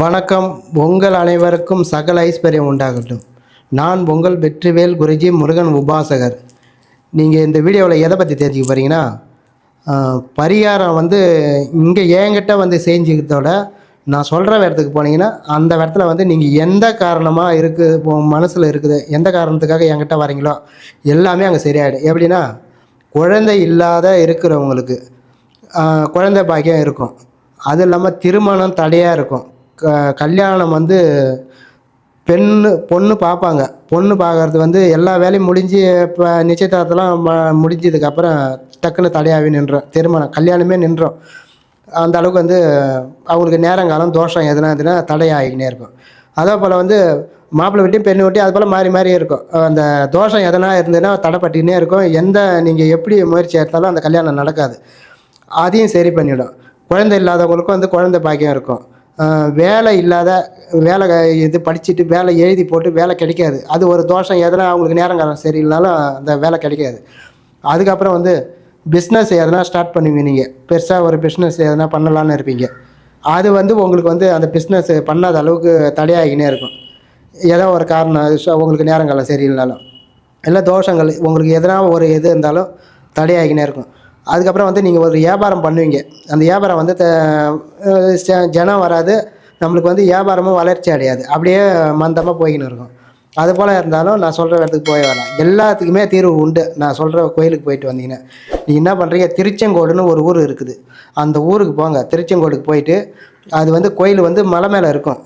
வணக்கம். உங்கள் அனைவருக்கும் சகல ஐஸ்வர்யம் உண்டாகட்டும். நான் உங்கள் வெற்றிவேல் குருஜி முருகன் உபாசகர். நீங்கள் இந்த வீடியோவில் எதை பற்றி தெரிஞ்சுக்க போகிறீங்கன்னா பரிகாரம் வந்து இங்கே என்கிட்ட வந்து செஞ்சுக்கிறதோட நான் சொல்கிற இடத்துக்கு போனீங்கன்னா அந்த இடத்துல வந்து நீங்கள் எந்த காரணமாக இருக்குது இப்போ மனசில் இருக்குது எந்த காரணத்துக்காக என்கிட்ட வரீங்களோ எல்லாமே அங்கே சரியாயிடும். எப்படின்னா குழந்தை இல்லாத இருக்கிறவங்களுக்கு குழந்தை பாக்கியம் இருக்கும். அது இல்லாமல் திருமணம் தடையாக இருக்கும். க கல்யாணம் வந்து பெண்ணு பொண்ணு பார்ப்பாங்க. பொண்ணு பார்க்கறது வந்து எல்லா வேலையும் முடிஞ்சு இப்போ நிச்சயதார்த்தம்லாம் ம- முடிஞ்சதுக்கப்புறம் டக்குன்னு தடையாகி நின்றோம். திருமணம் கல்யாணமே நின்றோம். அந்த அளவுக்கு வந்து அவங்களுக்கு நேரங்காலம் தோஷம் எதுனா எதுனா தடையாகினே இருக்கும். அதே போல் வந்து மாப்பிள்ளை வெட்டி பெண்ணு வெட்டி அது போல் மாறி மாறி இருக்கும். அந்த தோஷம் எதனா இருந்ததுன்னா தடைப்பட்டுக்கினே இருக்கும். எந்த நீங்கள் எப்படி முயற்சி எடுத்தாலும் அந்த கல்யாணம் நடக்காது. அதையும் சரி பண்ணிடும். குழந்தை இல்லாதவங்களுக்கும் வந்து குழந்தை பாக்கியம் இருக்கும். வேலை இல்லாத வேலை இது படிச்சுட்டு வேலை எழுதி போட்டு வேலை கிடைக்காது. அது ஒரு தோஷம். எதனா அவங்களுக்கு நேரங்காலம் சரியில்லைனாலும் அந்த வேலை கிடைக்காது. அதுக்கப்புறம் வந்து பிஸ்னஸ் எதனா ஸ்டார்ட் பண்ணுவீங்க நீங்கள் பெருசாக ஒரு பிஸ்னஸ் எதனா பண்ணலான்னு இருப்பீங்க. அது வந்து உங்களுக்கு வந்து அந்த பிஸ்னஸ் பண்ணாத அளவுக்கு தடையாகினே இருக்கும். ஏதோ ஒரு காரணம் உங்களுக்கு நேரங்காலம் சரியில்லைனாலும். இல்லை தோஷங்கள் உங்களுக்கு எதனா ஒரு இது இருந்தாலும் தடையாகினே இருக்கும். அதுக்கப்புறம் வந்து நீங்கள் ஒரு வியாபாரம் பண்ணுவீங்க. அந்த வியாபாரம் வந்து த- ஜனம் வராது. நம்மளுக்கு வந்து வியாபாரமும் வளர்ச்சி அடையாது. அப்படியே மந்தமாக போய்கின்னு இருக்கும். அது போல் இருந்தாலும் நான் சொல்கிற இடத்துக்கு போய் வரலாம் எல்லாத்துக்குமே தீர்வு உண்டு. நான் சொல்கிற கோயிலுக்கு போயிட்டு வந்தீங்கன்னா. நீ என்ன பண்ணுறீங்க திருச்செங்கோடுன்னு ஒரு ஊர் இருக்குது. அந்த ஊருக்கு போங்க. திருச்செங்கோடுக்கு போயிட்டு அது வந்து கோயில் வந்து மலை மேலே இருக்கும்.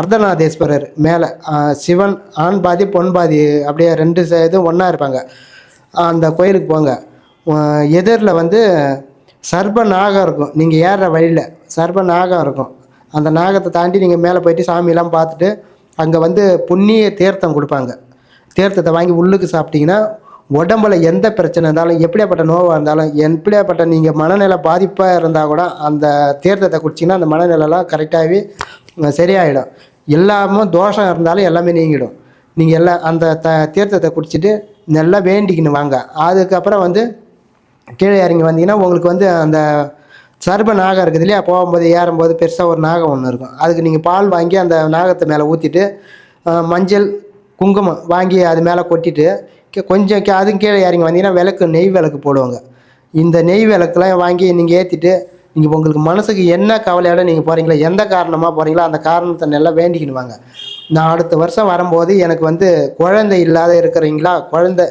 அர்த்தநாதேஸ்வரர் மேலே. சிவன் ஆண் பாதி பொன் பாதி அப்படியே ரெண்டு ச- இதுவும் ஒன்றா இருப்பாங்க. அந்த கோயிலுக்கு போங்க. எதிரில் வந்து சர்ப நாகம் இருக்கும். நீங்கள் ஏறுற வழியில் சர்ப நாகம் இருக்கும். அந்த நாகத்தை தாண்டி நீங்கள் மேலே போயிட்டு சாமியெல்லாம் பார்த்துட்டு அங்கே வந்து புண்ணிய தீர்த்தம் கொடுப்பாங்க. தீர்த்தத்தை வாங்கி உள்ளுக்கு சாப்பிட்டீங்கன்னா உடம்புல எந்த பிரச்சனை இருந்தாலும் எப்படியாப்பட்ட நோவாக இருந்தாலும் எப்படியாப்பட்ட நீங்கள் மனநிலை பாதிப்பாக இருந்தால் கூட அந்த தீர்த்தத்தை குடிச்சிங்கன்னா அந்த மனநிலைலாம் கரெக்டாகவே சரியாயிடும். எல்லாமே தோஷம் இருந்தாலும் எல்லாமே நீங்கிடும். நீங்கள் எல்லாம் அந்த த தீர்த்தத்தை குடிச்சிட்டு நல்லா வேண்டிக்கின்னு வாங்க. அதுக்கப்புறம் வந்து கீழே இறங்கி வந்தீங்கன்னா உங்களுக்கு வந்து அந்த சர்ப நாகம் இருக்குது இல்லையா? போகும்போது ஏறும்போது பெருசாக ஒரு நாகம் ஒன்று இருக்கும். அதுக்கு நீங்கள் பால் வாங்கி அந்த நாகத்தை மேலே ஊற்றிட்டு மஞ்சள் குங்குமம் வாங்கி அது மேலே கொட்டிட்டு கொஞ்சம் கி- அதுவும் கீழே இறங்கி வந்தீங்கன்னா விளக்கு நெய் விளக்கு போடுவாங்க. இந்த நெய் விளக்குலாம் வாங்கி நீங்கள் ஏற்றிட்டு நீங்கள் உங்களுக்கு மனசுக்கு என்ன கவலையோட நீங்கள் போகிறீங்களோ எந்த காரணமாக போகிறீங்களோ அந்த காரணத்தை நல்லா வேண்டிக்கின்னுவாங்க நான் அடுத்த வருஷம் வரும்போது எனக்கு வந்து குழந்தை இல்லாத இருக்கிறீங்களா? குழந்தை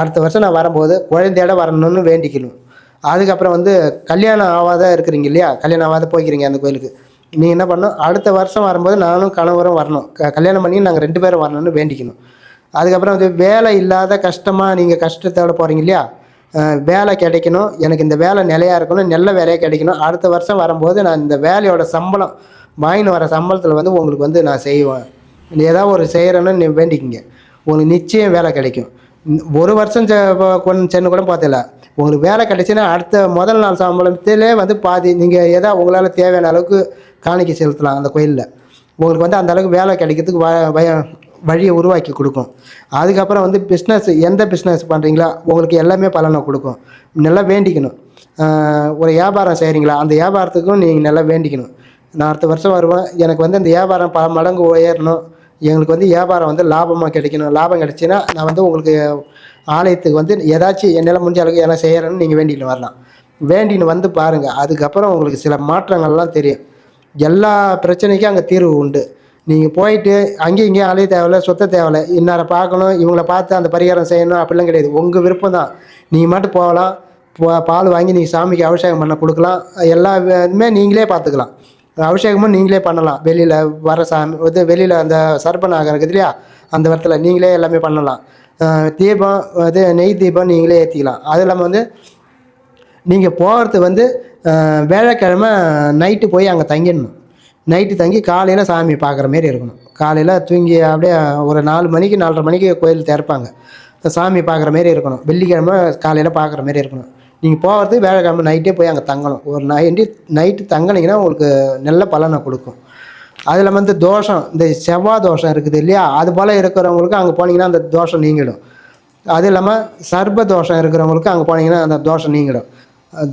அடுத்த வருஷம் நான் வரும்போது குழந்தையோட வரணும்னு வேண்டிக்கணும். அதுக்கப்புறம் வந்து கல்யாணம் ஆகாத இருக்கிறீங்க இல்லையா? கல்யாணம் ஆகாத போய்க்கிறீங்க அந்த கோயிலுக்கு. நீங்கள் என்ன பண்ணணும்? அடுத்த வருஷம் வரும்போது நானும் கணவரும் வரணும். க கல்யாணம் பண்ணி நாங்கள் ரெண்டு பேரும் வரணும்னு வேண்டிக்கணும். அதுக்கப்புறம் வந்து வேலை இல்லாத கஷ்டமாக நீங்கள் கஷ்டத்தோட போகிறீங்க இல்லையா? வேலை கிடைக்கணும். எனக்கு இந்த வேலை நிலையாக இருக்கணும். நல்ல வேலையாக கிடைக்கணும். அடுத்த வருஷம் வரும்போது நான் இந்த வேலையோட சம்பளம் வாங்கின்னு வர சம்பளத்தில் வந்து உங்களுக்கு வந்து நான் செய்வேன். நீ ஏதாவது ஒரு செய்கிறேன்னு நீ வேண்டிக்கிங்க. உங்களுக்கு நிச்சயம் வேலை கிடைக்கும். ஒரு வருஷம் செ- சென்று கூட பார்த்தல. உங்களுக்கு வேலை கிடைச்சின்னா அடுத்த முதல் நாள் சம்பளத்திலே வந்து பாதி நீங்கள் எதா உங்களால் தேவையான அளவுக்கு காணிக்கை செலுத்தலாம் அந்த கோயிலில். உங்களுக்கு வந்து அந்த அளவுக்கு வேலை கிடைக்கிறதுக்கு வ வய- வழியை உருவாக்கி கொடுக்கும். அதுக்கப்புறம் வந்து பிஸ்னஸ் எந்த பிஸ்னஸ் பண்ணுறீங்களா உங்களுக்கு எல்லாமே பலனை கொடுக்கும். நல்லா வேண்டிக்கணும். ஒரு வியாபாரம் செய்கிறீங்களா அந்த வியாபாரத்துக்கும் நீங்கள் நல்லா வேண்டிக்கணும். நான் அடுத்த வருஷம் வருவேன். எனக்கு வந்து அந்த வியாபாரம் பல மடங்கு உயரணும். எங்களுக்கு வந்து வியாபாரம் வந்து லாபமாக கிடைக்கணும். லாபம் கிடைச்சின்னா நான் வந்து உங்களுக்கு ஆலயத்துக்கு வந்து ஏதாச்சும் என்னால் முடிஞ்ச அளவுக்கு எதனா செய்கிறேன்னு நீங்கள் வேண்டின்னு வரலாம். வேண்டின்னு வந்து பாருங்கள் அதுக்கப்புறம் உங்களுக்கு சில மாற்றங்கள்லாம் தெரியும். எல்லா பிரச்சனைக்கும் அங்கே தீர்வு உண்டு. நீங்கள் போயிட்டு அங்கேயும் இங்கேயும் அலைய தேவையில்ல சுத்த தேவையில்ல. இன்னாரை பார்க்கணும் இவங்கள பார்த்து அந்த பரிகாரம் செய்யணும் அப்படிலாம் கிடையாது. உங்கள் விருப்பம் தான். நீங்கள் மட்டும் போகலாம். பா- பால் வாங்கி நீங்கள் சாமிக்கு அபிஷேகம் பண்ண கொடுக்கலாம். எல்லா நீங்களே பார்த்துக்கலாம். அபிஷேகமும் நீங்களே பண்ணலாம். வெளியில் வர சாமி இது வெளியில் அந்த சர்ப்பநாகம் இருக்குது இல்லையா? அந்த இடத்துல நீங்களே எல்லாமே பண்ணலாம். தீபம் இது நெய் தீபம் நீங்களே ஏற்றிக்கலாம் அது இல்லாமல் வந்து நீங்கள் போகிறது வந்து வேலைக்கிழமை நைட்டு போய் அங்கே தங்கிடணும். நைட்டு தங்கி காலையில் சாமி பார்க்குற மாரி இருக்கணும். காலையில் தூங்கி அப்படியே ஒரு நாலு மணிக்கு நாலரை மணிக்கு கோயில் திறப்பாங்க சாமி பார்க்குற மாரி இருக்கணும். வெள்ளிக்கிழமை காலையில் பார்க்குற மாரி இருக்கணும். நீங்கள் போகிறது வேலைக்கிழமை நைட்டே போய் அங்கே தங்கணும். ஒரு நைட்டு நைட்டு தங்கினீங்கன்னா உங்களுக்கு நல்ல பலனை கொடுக்கும். அதில் வந்து தோஷம் இந்த செவ்வாய் தோஷம் இருக்குது இல்லையா? அது போல் இருக்கிறவங்களுக்கு அங்கே போனீங்கன்னா அந்த தோஷம் நீங்கிடும். அது இல்லாமல் சர்ப தோஷம் இருக்கிறவங்களுக்கு அங்கே போனீங்கன்னா அந்த தோஷம் நீங்கிடும்.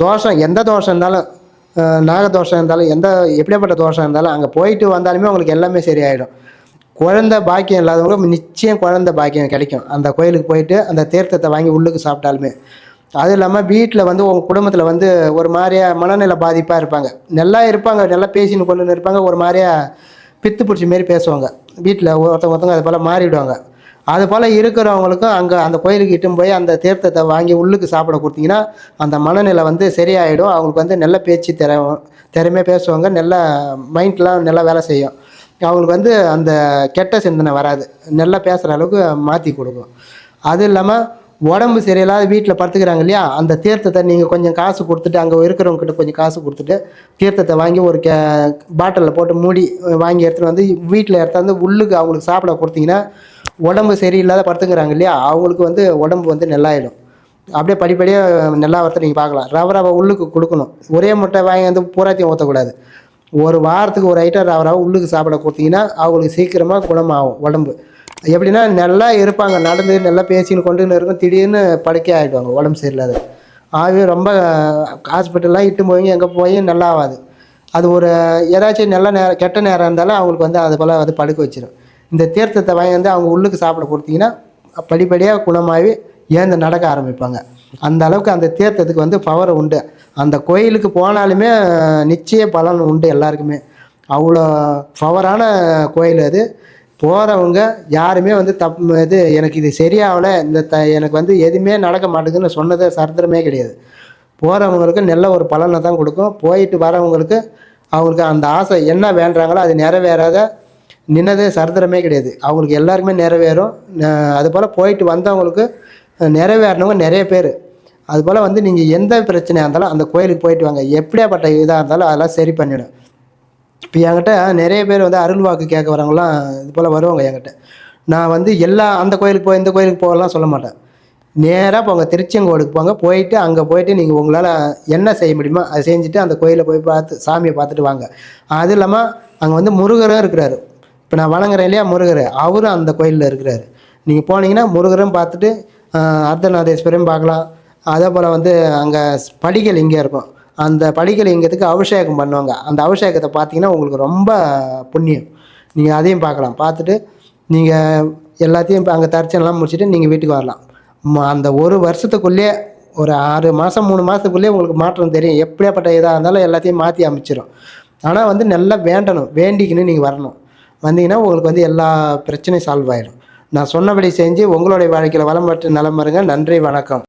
தோஷம் எந்த தோஷம் இருந்தாலும் நாகதோஷம் இருந்தாலும் எந்த எப்படியாப்பட்ட தோஷம் இருந்தாலும் அங்கே போயிட்டு வந்தாலுமே உங்களுக்கு எல்லாமே சரியாயிடும். குழந்த பாக்கியம் இல்லாதவங்களுக்கு நிச்சயம் குழந்த பாக்கியம் கிடைக்கும். அந்த கோயிலுக்கு போயிட்டு அந்த தீர்த்தத்தை வாங்கி உள்ளுக்கு சாப்பிட்டாலுமே. அதுவும் இல்லாமல் வீட்டில் வந்து உங்கள் குடும்பத்தில் வந்து ஒரு மாதிரியா மனநிலை பாதிப்பாக இருப்பாங்க. நல்லா இருப்பாங்க நல்லா பேசின்னு கொண்டு இருப்பாங்க ஒரு மாதிரியா பித்து பிடிச்ச மாரி பேசுவாங்க. வீட்டில் ஒருத்தவங்க ஒருத்தவங்க அது போல் மாறிடுவாங்க. அது போல் இருக்கிறவங்களுக்கும் அங்கே அந்த கோயிலுக்கு இட்டும் போய் அந்த தீர்த்தத்தை வாங்கி உள்ளுக்கு சாப்பிட கொடுத்தீங்கன்னா அந்த மனநிலை வந்து சரியாயிடும். அவங்களுக்கு வந்து நல்ல பேச்சு திற திறமையாக பேசுவாங்க நல்ல மைண்ட்லாம் நல்லா வேலை செய்யும். அவங்களுக்கு வந்து அந்த கெட்ட சிந்தனை வராது. நல்லா பேசுகிற அளவுக்கு மாற்றி கொடுக்கும். அது இல்லாமல் உடம்பு சரியில்லாத வீட்டில் படுத்துக்கிறாங்க இல்லையா? அந்த தீர்த்தத்தை நீங்கள் கொஞ்சம் காசு கொடுத்துட்டு அங்கே இருக்கிறவங்க கிட்ட கொஞ்சம் காசு கொடுத்துட்டு தீர்த்தத்தை வாங்கி ஒரு கே பாட்டிலில் போட்டு மூடி வாங்கி எடுத்துகிட்டு வந்து வீட்டில் எடுத்தாந்து உள்ளுக்கு அவங்களுக்கு சாப்பிட கொடுத்தீங்கன்னா உடம்பு சரியில்லாத படுத்துக்கிறாங்க இல்லையா? அவங்களுக்கு வந்து உடம்பு வந்து நல்லாயிடும். அப்படியே படிப்படியாக நல்லா வரத்தை நீங்கள் பார்க்கலாம். ரவ ரவை உள்ளுக்கு கொடுக்கணும். ஒரே முட்டை வாங்கி வந்து பூராத்தையும் ஊற்றக்கூடாது ஒரு வாரத்துக்கு ஒரு ஐட்டம் ரவ ரவை உள்ளுக்கு சாப்பிட கொடுத்தீங்கன்னா அவங்களுக்கு சீக்கிரமாக குணமாகும் உடம்பு. எப்படின்னா நல்லா இருப்பாங்க. நடந்து நல்லா பேசின்னு கொண்டுன்னு இருக்கும். திடீர்னு படுக்கை ஆகிடுவாங்க உடம்பு சரியில்லாத. ஆகவே ரொம்ப ஹாஸ்பிட்டல்லாம் இட்டு போய் எங்கே போய் நல்லா ஆகாது அது ஒரு ஏதாச்சும் நல்ல நேரம் கெட்ட நேரம் இருந்தாலும் அவங்களுக்கு வந்து அது போல் வந்து படுக்க வச்சிடும் இந்த தீர்த்தத்தை வாங்கி வந்து அவங்க உள்ளுக்கு சாப்பிட கொடுத்தீங்கன்னா படிப்படியாக குணமாகி ஏந்து நடக்க ஆரம்பிப்பாங்க. அந்த அளவுக்கு அந்த தீர்த்தத்துக்கு வந்து பவர் உண்டு. அந்த கோயிலுக்கு போனாலுமே நிச்சய பலன் உண்டு எல்லாருக்குமே. அவ்வளோ பவரான கோயில் அது. போகிறவங்க யாருமே வந்து தப் இது எனக்கு இது சரியாகலை இந்த த எனக்கு வந்து எதுவுமே நடக்க மாட்டேங்குதுன்னு சொன்னது சரித்திரமே கிடையாது. போகிறவங்களுக்கு நல்ல ஒரு பலனை தான் கொடுக்கும். போயிட்டு வரவங்களுக்கு அவங்களுக்கு அந்த ஆசை என்ன வேண்டுறாங்களோ அது நிறைவேறாத நின்னது சரித்திரமே கிடையாது. அவங்களுக்கு எல்லாருக்குமே நிறைவேறும். அதுபோல் போயிட்டு வந்தவங்களுக்கு நிறைவேறினவங்க நிறைய பேர். அதுபோல் வந்து நீங்கள் எந்த பிரச்சனையாக இருந்தாலும் அந்த கோயிலுக்கு போயிட்டு வாங்க. எப்படியாப்பட்ட இதாக இருந்தாலும் அதெல்லாம் சரி பண்ணிடும். இப்போ என்கிட்ட நிறைய பேர் வந்து அருள் வாக்கு கேட்க வரவங்களாம் இது போல் வருவாங்க என்கிட்ட. நான் வந்து எல்லா அந்த கோயிலுக்கு போய் இந்த கோயிலுக்கு போகலாம் சொல்ல மாட்டேன். நேராக போங்க திருச்செங்கோடுக்கு போங்க போயிட்டு அங்கே போயிட்டு நீங்கள் உங்களால் என்ன செய்ய முடியுமோ அதை செஞ்சுட்டு அந்த கோயிலை போய் பார்த்து சாமியை பார்த்துட்டு வாங்க. அது இல்லாமல் அங்கே வந்து முருகரும் இருக்கிறாரு. இப்போ நான் வணங்குறேன் இல்லையா முருகர். அவரும் அந்த கோயிலில் இருக்கிறாரு. நீங்கள் போனீங்கன்னா முருகரும் பார்த்துட்டு அர்த்தநாதேஸ்வரையும் பார்க்கலாம். அதே போல் வந்து அங்கே படிகள் இங்கே இருக்கும். அந்த படிகள் அபிஷேகம் பண்ணுவாங்க. அந்த அபிஷேகத்தை பார்த்தீங்கன்னா உங்களுக்கு ரொம்ப புண்ணியம். நீங்கள் அதையும் பார்க்கலாம். பார்த்துட்டு நீங்கள் எல்லாத்தையும் இப்போ அங்கே தரிசனம்லாம் முடிச்சுட்டு நீங்கள் வீட்டுக்கு வரலாம். ம- அந்த ஒரு வருஷத்துக்குள்ளேயே ஒரு ஆறு மாதம் மூணு மாதத்துக்குள்ளேயே உங்களுக்கு மாற்றம் தெரியும். எப்படியாப்பட்ட இதாக இருந்தாலும் எல்லாத்தையும் மாற்றி அமைச்சிடும் ஆனால் வந்து நல்லா வேண்டணும். வேண்டிக்கின்னு நீங்கள் வரணும். வந்தீங்கன்னா உங்களுக்கு வந்து எல்லா பிரச்சனையும் சால்வ் ஆயிடும் நான் சொன்னபடி செஞ்சு உங்களுடைய வாழ்க்கையில் வளம் பெற்று நலம் வருங்க நன்றி வணக்கம்.